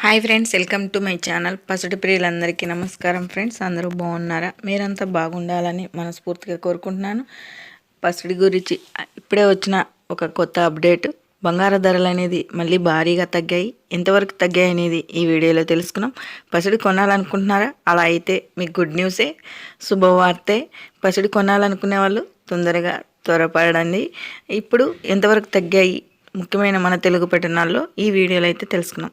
Hi friends welcome to my channel. పసిడి ప్రియులందరికీ నమస్కారం ఫ్రెండ్స్. అందరూ బాగున్నారా? మీరంతా బాగుండాలని మనస్ఫూర్తిగా కోరుకుంటున్నాను. పసుడి గురించి ఇప్పుడే వచ్చిన ఒక కొత్త అప్డేట్. బంగారు ధరలు అనేది మళ్ళీ భారీగా తగ్గాయి. ఎంతవరకు తగ్గాయి అనేది ఈ వీడియోలో తెలుసుకున్నాం. పసిడి కొనాలనుకుంటున్నారా? అలా అయితే మీకు గుడ్ న్యూసే. శుభవార్తే. పసిడి కొనాలనుకునే వాళ్ళు తొందరగా త్వరపడండి. ఇప్పుడు ఎంతవరకు తగ్గాయి? ముఖ్యమైన మన తెలుగు పట్టణాల్లో ఈ వీడియోలో అయితే తెలుసుకున్నాం.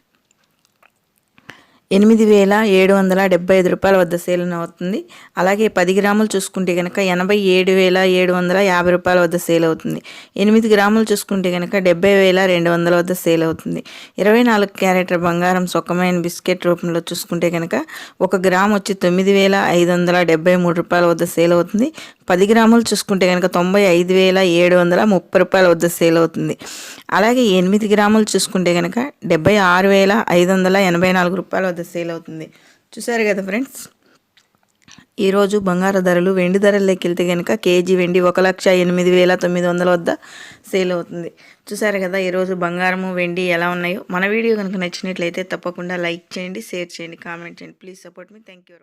ఎనిమిది వేల ఏడు వందల డెబ్బై ఐదు రూపాయల వద్ద సేల్ అవుతుంది. అలాగే పది గ్రాములు చూసుకుంటే కనుక ఎనభై ఏడు వేల ఏడు వందల యాభై రూపాయల వద్ద సేల్ అవుతుంది. ఎనిమిది గ్రాములు చూసుకుంటే కనుక డెబ్బై వేల రెండు వందల వద్ద సేల్ అవుతుంది. ఇరవై నాలుగు క్యారెట్ల బంగారం సొక్కమైన బిస్కెట్ రూపంలో చూసుకుంటే కనుక ఒక గ్రామ్ వచ్చి తొమ్మిది వేల ఐదు వందల డెబ్బై మూడు రూపాయల వద్ద సేల్ అవుతుంది. పది గ్రాములు చూసుకుంటే కనుక తొంభై ఐదు వేల ఏడు వందల ముప్పై రూపాయల వద్ద సేల్ అవుతుంది. అలాగే ఎనిమిది గ్రాములు చూసుకుంటే కనుక డెబ్బై ఆరు వేల ఐదు వందల ఎనభై నాలుగు రూపాయల వద్ద సేల్ అవుతుంది. చూసారు కదా ఫ్రెండ్స్? ఈరోజు బంగారు ధరలు వెండి ధరల్లోకి వెళ్తే కనుక కేజీ వెండి ఒక లక్ష ఎనిమిది వేల తొమ్మిది వందల వద్ద సేల్ అవుతుంది. చూసారు కదా ఈరోజు బంగారము వెండి ఎలా ఉన్నాయో? మన వీడియో కనుక నచ్చినట్లయితే తప్పకుండా లైక్ చేయండి షేర్ చేయండి కామెంట్ చేయండి. Please support me. Thank you